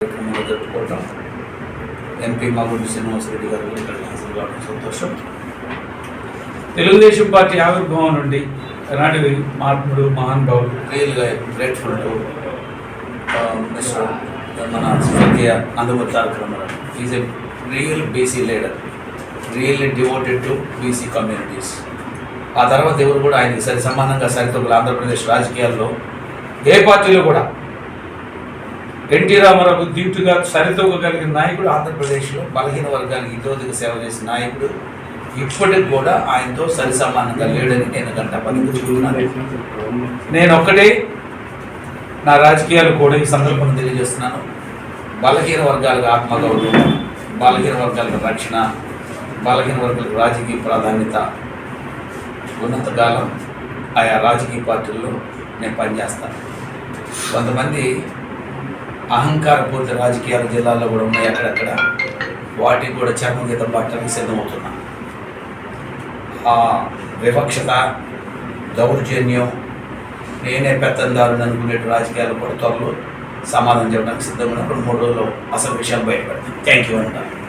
కార్యక్రమంలో జరుపుకోవటం ఎంపీ మాగుంటి శ్రీనివాసరెడ్డి గారు కూడా ఇక్కడ హాజరు కావడం సంతోషం. తెలుగుదేశం పార్టీ ఆవిర్భావం నుండి ఆనాటి మహాత్ముడు మహానుభావుడు రియల్గా గ్రేట్ఫుల్ టు మిస్టర్ మన స్వర్గీయ Nandamuri Taraka Ramarao. Is a real BC leader really devoted to BC communities ఆ తర్వాత ఎవరు కూడా ఆయనకి సరి సమానంగా సరితొకలు ఆంధ్రప్రదేశ్ రాజకీయాల్లో ఏ పార్టీలో కూడా ఎన్టీ రామారావు దీటుగా సరితూగలిగిన నాయకుడు ఆంధ్రప్రదేశ్లో బలహీన వర్గానికి ఇతరులకు సేవ చేసిన నాయకుడు ఇప్పటికి కూడా ఆయనతో సరి సమానంగా లేడని నేను గంట పలుకుతున్నాను నేను ఒక్కటే నా రాజకీయాలు కూడా ఈ సందర్భంగా తెలియజేస్తున్నాను. బలహీన వర్గాలకు ఆత్మగౌరవం బలహీన వర్గాలకు రక్షణ బలహీన వర్గాలకు రాజకీయ ప్రాధాన్యత ఉన్నంతకాలం ఆయా రాజకీయ పార్టీల్లో నేను పనిచేస్తాను. కొంతమంది అహంకారపూరిత రాజకీయాల జిల్లాల్లో కూడా ఉన్నాయి అక్కడక్కడ. వాటికి కూడా చర్మగీతం పట్టడానికి సిద్ధమవుతున్నా. ఆ వివక్షత దౌర్జన్యం నేనే పెత్తందారుని అనుకునే రాజకీయాలు కూడా త్వరలో సమాధానం చెప్పడానికి సిద్ధంగా ఉన్నప్పుడు మూడు రోజులు అసలు విషయాలు బయటపడతాయి. థ్యాంక్ యూ అంటారు